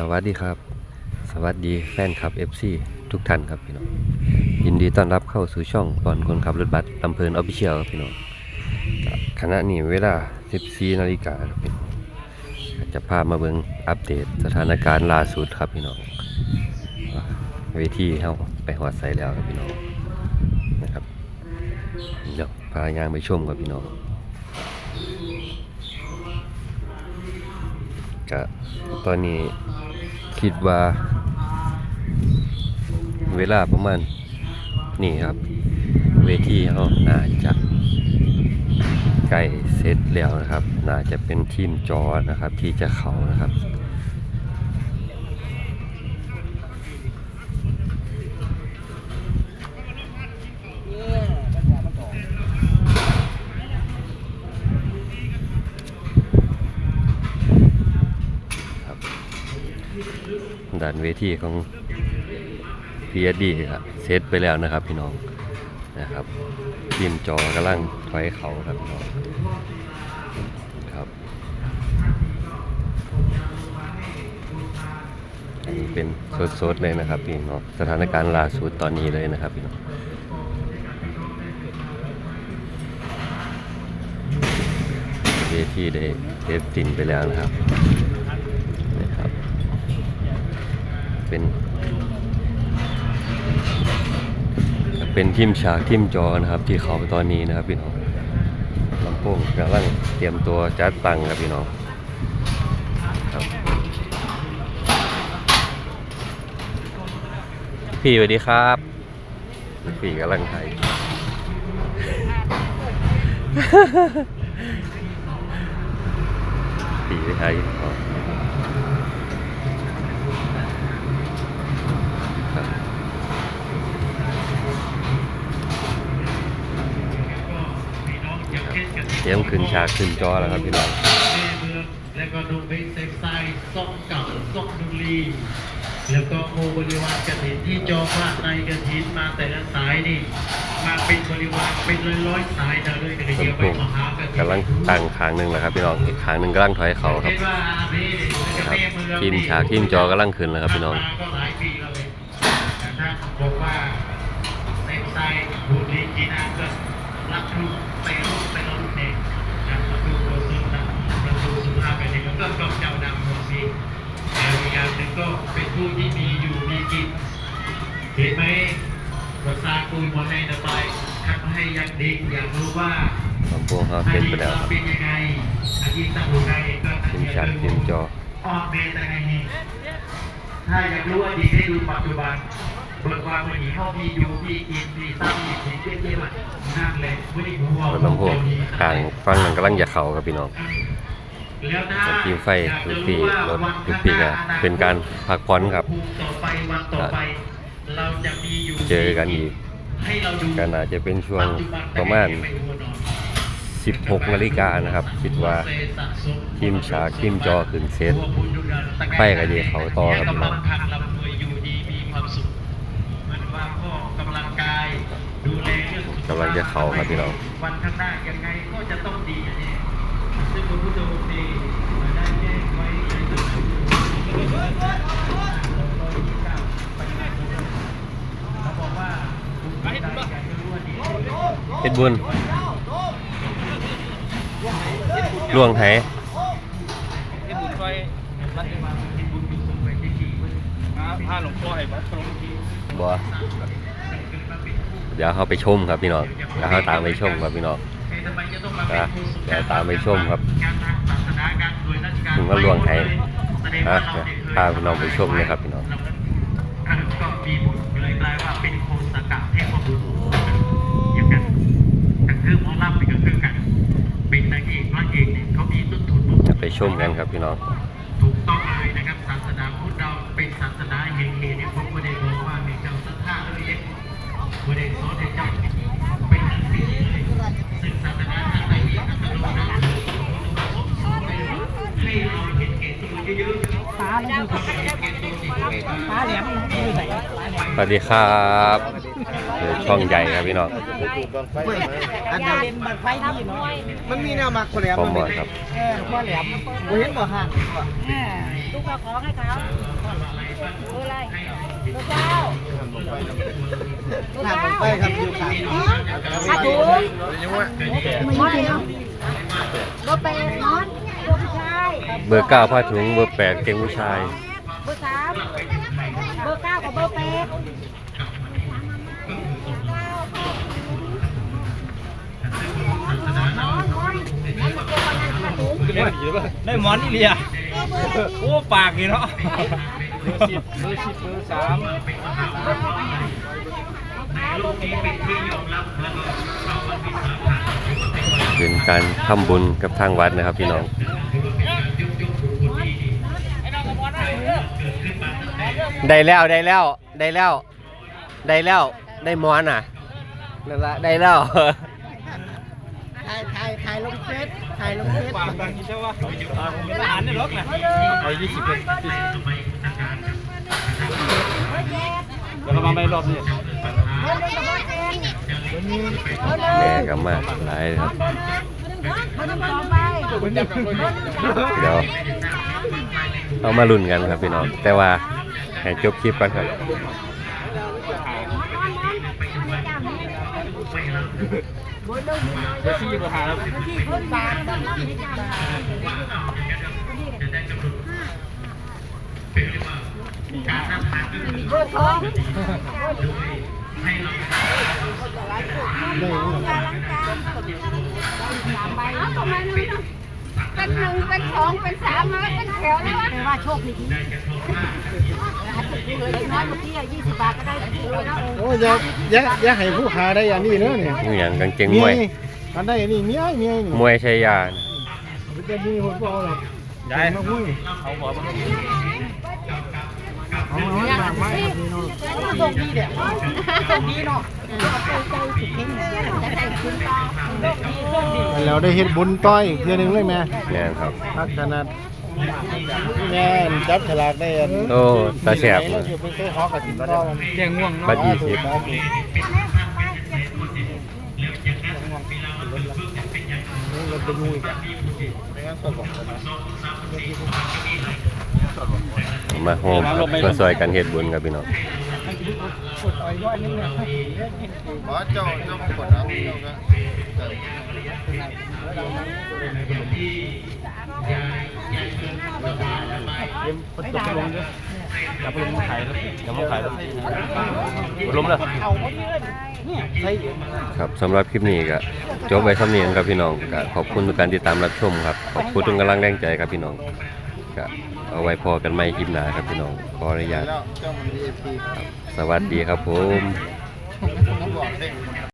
สวัสดีครับ สวัสดีแฟนคลับ FC ทุกท่านครับพี่น้องยินดีต้อนรับเข้าสู่ช่องบอลคนขับรถบัสลำเพลินออฟฟิเชียลครับพี่น้องขณะนี้เวลา 14นาฬิกาครับพี่น้องก็จะพามาเบิงอัปเดตสถานการณ์ล่าสุดครับพี่น้องว่าเวทีเฮาไปหอดใส่แล้วครับพี่น้องนะครับเดี๋ยวพายางไปชมครับพี่น้องก็ตอนนี้ คิดว่า เวลาประมาณ นี่ครับ เวทีเขาน่าจะใกล้เสร็จแล้วนะครับ น่าจะเป็นทีมจอนะครับ ที่จะเขานะครับ ด้านเวทีของ PSD ครับเซตไปแล้วนะครับพี่น้องนะครับทีมจอกำลังถอยเขาครับพี่น้องครับอันนี้เป็นสดๆเลยนะครับพี่น้องสถานการณ์ล่าสุดตอนนี้เลยนะครับพี่น้องเวทีได้เทสสินไปแล้วนะครับ เป็นเป็นทีมฉากทีมจอนะครับ ที่เขาไปตอนนี้นะครับพี่น้องลำโพงกำลังเตรียมตัวจัดตังครับพี่น้องครับพี่สวัสดีครับพี่กำลังถ่ายพี่ไปถ่ายอ๋อครับเตรียม ขึ้นฉากขึ้นจอแล้วครับพี่น้องเมืองแล้วก็ดูเบสเซ็กไซด์ซ่องเก่าซ่องดุลีแล้วก็โมบริวารกระถินที่จองพระในกระถินมาแต่ละสายนี่มาเป็นบริวารเป็นร้อยร้อยๆสายนะเลยกระต้เดีนยวไปปุ่งมหากระถินกำลังตั้งคางหนึ่งแล้วครับพี่น้องอีกคางหนึ่งกำลังถอยเขาครับเห็นว่าอาเมนี่ครับเจ้าแเองทีมฉากทีมจอกำลังขึ้นแล้วครับพี่น้องมาก็หลายปีแล้วเลยแต่ถ้าบอกว่าเซ็กไซด์ดูลีกีนาก็รับลูกไปลูกไปแล้วลูกเด็กนะประตูโบซึนะประตูสุ ภาพไปนี่ก็ก็ต้องเจ้าดำหมดสิแล้วอีกอย่างหนึ่งก็เป็นผู้ที่มีอยู่มีกินเห็นไหมภาษาคุยหมดในระบายทำให้ยังเด็กอยากรู้ว่าลำโพงเขาเสร็จไปแล้วครับเป็นยังไงอาชีพตำรวจไงก็ทีมฉากทีมจอออกเมนแต่ไงนี่ถ้าอยากรู้ว่าดีให้ดูปัจจุบันเบิกความวันนี้เขามีอยู่มีกินมีสร้างมีสิ่งเจ๊เจ๊มันนั่นแหละไม่ได้หัวรถลำโพงทางฟังนั้นกำลังจะเขาครับพี่น้อง แล้วถ้าสกิลไฟทุกปีรถทุกปีก็เป็นการพักผ่อนครับต่อไปวันต่อไปเราจะมีอยู่เจอกันอีกให้เราดูก็น่าจะเป็นช่วงประมาณ 16 นาฬิกานะครับ คิดว่าทีมฉากทีมจอขึ้นเซตไปกับเยเขาต่อครับพี่น้องกำลังทางลำรวยอยู่ดีมีความสุขมันว่าก็กำลังกายดูแลเรื่องสุขภาพกำลังจะเข้าครับพี่น้องวันข้างหน้ายังไงก็จะต้องดีอันนี้ ซึ่งพระพุทธองค์เองได้แจ้งไว้ในหนังสือเขาบอกว่าบุญใดอยากจะรู้ว่าดีเฮ็ดบุญล่วงไถที่บุญช่วยรัดเองมาพาหลวงพ่อให้วัดพระหลวงพี่บ่เดี๋ยวเขาไปชมครับพี่น้องเดี๋ยวเขาตามไปชมครับพี่น้องนะ เดี๋ยวตามไปชมครับการทางศาสนาการโดยราชการถึงว่าหลวงไทยแสดงว่าเราเนี่ยพาพี่น้องไปชมเลยครับพี่น้องก็มีบุญเลยกลายว่าเป็นโคสกะเทพบุตรอย่างกันกันคือมอลำเป็นกันคือกัน เป็นนางเอกพระเอกเนี่ยเขามีต้นทุนจะไปชมกันครับพี่น้องถูกต้องเลยนะครับศาสนาพุทธเราเป็นศาสนาเฮงเฮเนี่ยผมไม่ได้บอกว่ามีเจ้าสัทธาเลยเองไม่ได้สอนเจ้าเป็นนักสิ่งเลยซึ่งศาสนาทางไหนมีศาสนานั้นให้เราเห็นเกตตัวเยอะๆ ฟ้าแล้วดู เห็นเกตตัวจริง ฟ้าแหลมมันอยู่ไหนฟ้าแหลม สวัสดีครับฟคือช่องใหญ่ครับพี่น้องอันนั้นมันไฟดีเนาะมันมีแนวมักคนแหลมพร้อมหมดครับเออบ่แหลมบ่เห็นบ่ห่างลูกเอาของให้เขาเบอร์อะไรเบอร์เก้าเบอร์ห่างเก้าไปครับอยู่ข้างอาถุงมอนเนาะเบอร์แปดมอนเบอร์ผู้ชายเบอร์เก้าผ้าถุงเบอร์แปดเก่งผู้ชายเบอร์สาม เบอร์เก้ากับเบอร์แปดได้หมอนี่เลียโอ้ปากนี่เนาะเบอร์สิบเบอร์สิบเบอร์สามเป็นการทำบุญกับทางวัดนะครับพี่น้อง ได้แล้วได้แล้วได้แล้วได้แล้วได้หมอนอะนั่นละได้แล้วถ่ายถ่ายถ่ายลงเฟซถ่ายลงเฟซปากดังนี่ใช่ป่ะอ่าผมเป็นทหารในรถนะเอายี่สิบเป็นยี่สิบเดี๋ยวเรามาไปรอบนี้แม่ก็มาหลายครับเดี๋ยวเอามาลุ้นกันครับพี่น้องแต่ว่า ให้จบคลิปก่อนครับเบอร์สี่เบอร์ห้าแล้วเบอร์สองเป็นหนึ่งเป็นสองเป็นสามมาเป็นแถวแล้ววะแต่ว่าโชคดี โอ้ยอย่าอย่าอย่าให้ผู้ค้าได้อย่างนี้เด้อเนี่ยนี่อย่างกางเกงมวยอันได้นี่เมียเมียนี่มวยชัยยานะมันจะมีคนบ่เอาหรอกได้มาหุ้ยเอาหัวมาเอาเอาให้มากไม้ครับพี่น้องโชคดีเด้อโชคดีเนาะใจใจสุดเข่งจะได้คุณตาโชคดีโชคดีแล้วได้เฮ็ดบุญต้อยอีกเทื่อหนึงเลยแม่แม่นครับพักขนาด แม่นจับฉลากได้อันโอ้ตาแสบเลเลยยไปซื้อฮอกกับสินต่อมันแกงง่วงเนาะบัตรยี่สิบรถเป็นงูอีกอะไม่งั้นสดบอกนะมาโฮมครับมาซอยกันเฮ็ดบุญครับพี่น้อง บอสเจ้าเจ้าของกดนะเจ้าก็เดี๋ยวประตูลงด้วยจับลงมาขายแล้วจับมาขายแล้วล้มเลยครับสำหรับคลิปนี้ก็จบไว้เนี้ครับพี่น้องก็ขอบคุณทุกการติดตามรับชมครับขอบคุณทุกกำลังแรงใจครับพี่น้องก็เอาไว้พอกันใหม่คลิปหน้าครับพี่น้องขออนุญาต สวัสดีครับผม